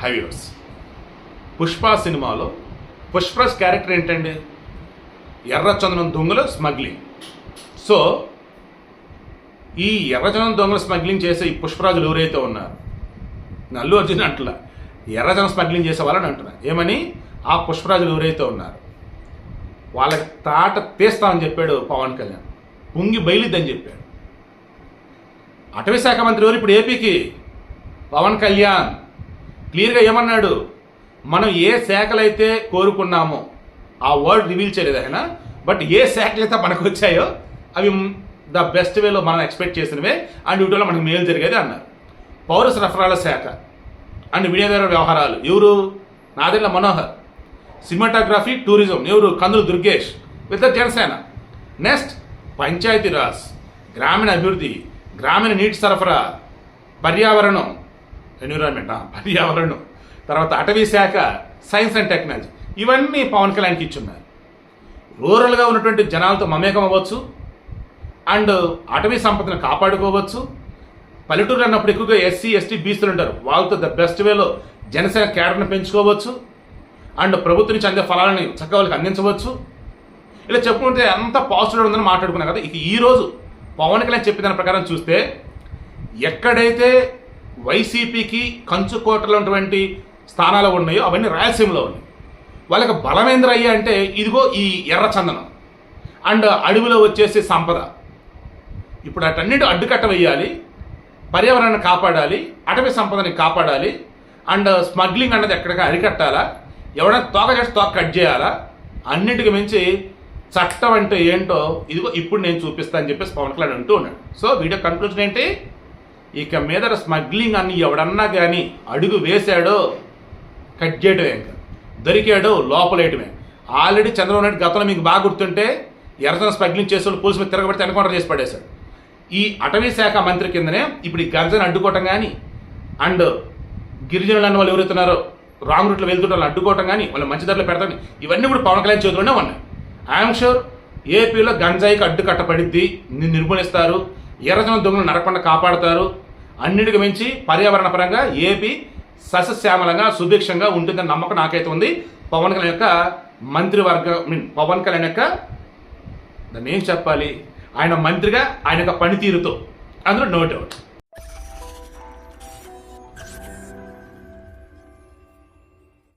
హైవ్యూర్స్ పుష్ప సినిమాలో పుష్పరాజ్ క్యారెక్టర్ ఏంటండి? ఎర్రచందనం దొంగలు స్మగ్లింగ్. సో ఈ ఎర్రచందనం దొంగలు స్మగ్లింగ్ చేసే ఈ పుష్పరాజులు ఎవరైతే ఉన్నారు అల్లు అర్జున్ అంటలా ఎర్రచందనం స్మగ్లింగ్ చేసే వాళ్ళని అంటున్నా. ఏమని? ఆ పుష్పరాజులు ఎవరైతే ఉన్నారు వాళ్ళకి తాట తీస్తామని చెప్పాడు పవన్ కళ్యాణ్. పొంగి బయలుద్దని చెప్పాడు. అటవీ శాఖ మంత్రి ఎవరు? ఇప్పుడు ఏపీకి? పవన్ కళ్యాణ్. క్లియర్గా ఏమన్నాడు? మనం ఏ శాఖలైతే కోరుకున్నామో ఆ వర్డ్ రివీల్ చేయలేదు ఆయన. బట్ ఏ శాఖలు అయితే మనకు వచ్చాయో అవి ద బెస్ట్ వేలో మనం ఎక్స్పెక్ట్ చేసినవే. అండ్ వీటిలో మనకు మేలు జరిగేది అన్నారు. పౌర సరఫరాల శాఖ అండ్ వినియోగదారుల వ్యవహారాలు. ఎవరు? నాదెళ్ళ మనోహర్. సినిమాటోగ్రఫీ టూరిజం ఎవరు? కందులు దుర్గేష్. విత్ జనసేన. నెక్స్ట్ పంచాయతీరాజ్. గ్రామీణ అభివృద్ధి. గ్రామీణ నీటి సరఫరా. పర్యావరణం. ఎన్విరాన్మెంట్ పర్యావరణం. తర్వాత అటవీ శాఖ సైన్స్ అండ్ టెక్నాలజీ ఇవన్నీ పవన్ కళ్యాణ్కి ఇచ్చున్నారు రూరల్గా ఉన్నటువంటి జనాలతో మమేకం అవ్వచ్చు. అండ్ అటవీ సంపదను కాపాడుకోవచ్చు. పల్లెటూరు అన్నప్పుడు ఎక్కువగా ఎస్సీ ఎస్టీ బీసీలు ఉంటారు. వాళ్ళతో ద బెస్ట్ వేలో జనసేన కేడర్ను పెంచుకోవచ్చు. అండ్ ప్రభుత్వం నుంచి అందే ఫలాలని చక్కగా వాళ్ళకి అందించవచ్చు. ఇలా చెప్పుకుంటే అంత పాజిటివ్ ఉందని మాట్లాడుకున్నాం కదా. ఇక ఈరోజు పవన్ కళ్యాణ్ చెప్పిన దాని ప్రకారం చూస్తే ఎక్కడైతే వైసీపీకి కంచుకోటలు ఉన్నటువంటి స్థానాలు ఉన్నాయో అవన్నీ రాయలసీమలో ఉన్నాయి. వాళ్ళకి బలమేంద్ర అయ్యా అంటే ఇదిగో ఈ ఎర్ర చందనం. అండ్ అడవిలో వచ్చేసి సంపద. ఇప్పుడు అటన్నిటి అడ్డుకట్ట వేయాలి పర్యావరణాన్ని కాపాడాలి అటవీ సంపదని కాపాడాలి అండ్ స్మగ్లింగ్ అన్నది ఎక్కడికి అరికట్టాలా ఎవడైనా తోక చేసి తోక కట్ చేయాలా అన్నిటికి మించి చట్టం అంటే ఏంటో ఇదిగో ఇప్పుడు నేను చూపిస్తాను అని చెప్పేసి పవన్ కళ్యాణ్ అంటూ ఉన్నాడు. సో వీడియో కన్క్లూజన్ ఏంటి? ఇక మీద స్మగ్లింగ్ అని ఎవడన్నా కానీ అడుగు వేశాడో కట్ చేయడమే ఇంకా. దొరికాడో లోపలేయటమే. ఆల్రెడీ చంద్రబాబు నాయుడు గతంలో మీకు బాగా గుర్తుంటే ఎర్రజన స్మగ్లింగ్ చేసే వాళ్ళు పోలీసు మీద తిరగబడితే ఎన్కౌంటర్ చేసి పడేశాడు. ఈ అటవీ శాఖ మంత్రి కిందనే ఇప్పుడు ఈ గర్జన అడ్డుకోవటం కానీ అండ్ గిరిజనులు అన్న వాళ్ళు ఎవరుతున్నారో రాంగ్ రూట్లో వెళ్తుంటే వాళ్ళు అడ్డుకోవటం కానీ వాళ్ళు మంచి ధరలు పెడతాను ఇవన్నీ కూడా పవన్ కళ్యాణ్ చేతిలోనే ఉన్నాయి. ఐఎమ్ షూర్ ఏపీలో గంజాయికి అడ్డు కట్టబడిద్ది నిర్మూలిస్తారు ఎర్రజన దొంగలు నరకుండా కాపాడతారు అన్నిటికి మించి పర్యావరణ పరంగా ఏపీ సస్యశ్యామలంగా సుభిక్షంగా ఉంటుందని నమ్మకం నాకైతే ఉంది. పవన్ కళ్యాణ్ యొక్క మంత్రివర్గ మీన్ పవన్ కళ్యాణ్ యొక్క దాన్ని ఏం చెప్పాలి? ఆయన మంత్రిగా ఆయన యొక్క పనితీరుతో. అందులో నో డౌట్